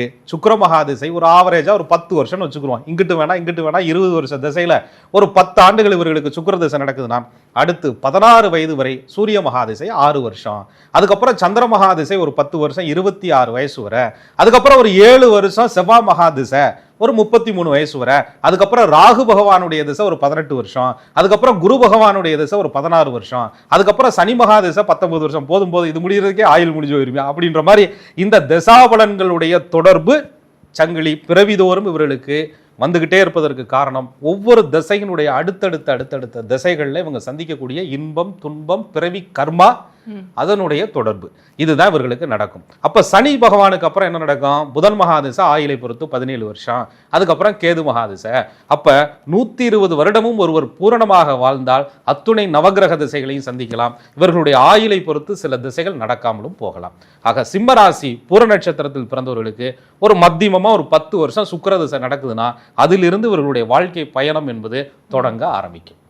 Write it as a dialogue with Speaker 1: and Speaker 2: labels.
Speaker 1: சுக்கிர மகாதிசை ஒரு ஆவரேஜாக ஒரு பத்து வருஷம்னு வச்சுக்கிறோம் இங்கிட்டு வேணா இங்கிட்டு வேணா இருபது வருஷ திசையில ஒரு பத்து ஆண்டுகள் இவர்களுக்கு சுக்கர திசை நடக்குதுன்னா அடுத்து பதினாறு வயது வரை சூரிய மகாதிசை ஆறு வருஷம். அதுக்கப்புறம் சந்திர மகாதிசை ஒரு பத்து வருஷம் இருபத்தி ஆறு வயசு வரை. அதுக்கப்புறம் ஒரு ஏழு வருஷம் செவ்வா மகாதிசை ஒரு முப்பத்தி மூணு வயசு வரை. அதுக்கப்புறம் ராகு பகவானுடைய திசை ஒரு பதினெட்டு வருஷம். அதுக்கப்புறம் குரு பகவானுடைய திசை ஒரு பதினாறு வருஷம். அதுக்கப்புறம் சனி மகா திசை பத்தொன்பது வருஷம். போதும் போது இது முடிகிறதுக்கே ஆயுள் முடிஞ்சு போயிருமே. அப்படின்ற மாதிரி இந்த திசாபலன்களுடைய தொடர்பு சங்கிலி பிறவிதோறும் இவர்களுக்கு வந்துகிட்டே இருப்பதற்கு காரணம் ஒவ்வொரு திசையினுடைய அடுத்தடுத்த அடுத்தடுத்த திசைகளில் இவங்க சந்திக்கக்கூடிய இன்பம் துன்பம் பிறவி கர்மா அதனுடைய தொடர்பு. இதுதான் இவர்களுக்கு நடக்கும். அப்ப சனி பகவானுக்கு அப்புறம் என்ன நடக்கும்? புதன் மகாதிசை ஆயிலை பொறுத்து பதினேழு வருஷம். அதுக்கப்புறம் கேது மகாதிசை. அப்ப நூத்தி இருபது வருடமும் ஒருவர் பூரணமாக வாழ்ந்தால் அத்துணை நவகிரக திசைகளையும் சந்திக்கலாம். இவர்களுடைய ஆயிலை பொறுத்து சில திசைகள் நடக்காமலும் போகலாம். ஆக சிம்மராசி பூர நட்சத்திரத்தில் பிறந்தவர்களுக்கு ஒரு மத்தியமமா ஒரு பத்து வருஷம் சுக்கிர திசை நடக்குதுன்னா அதிலிருந்து இவர்களுடைய வாழ்க்கை பயணம் என்பது தொடங்க ஆரம்பிக்கும்.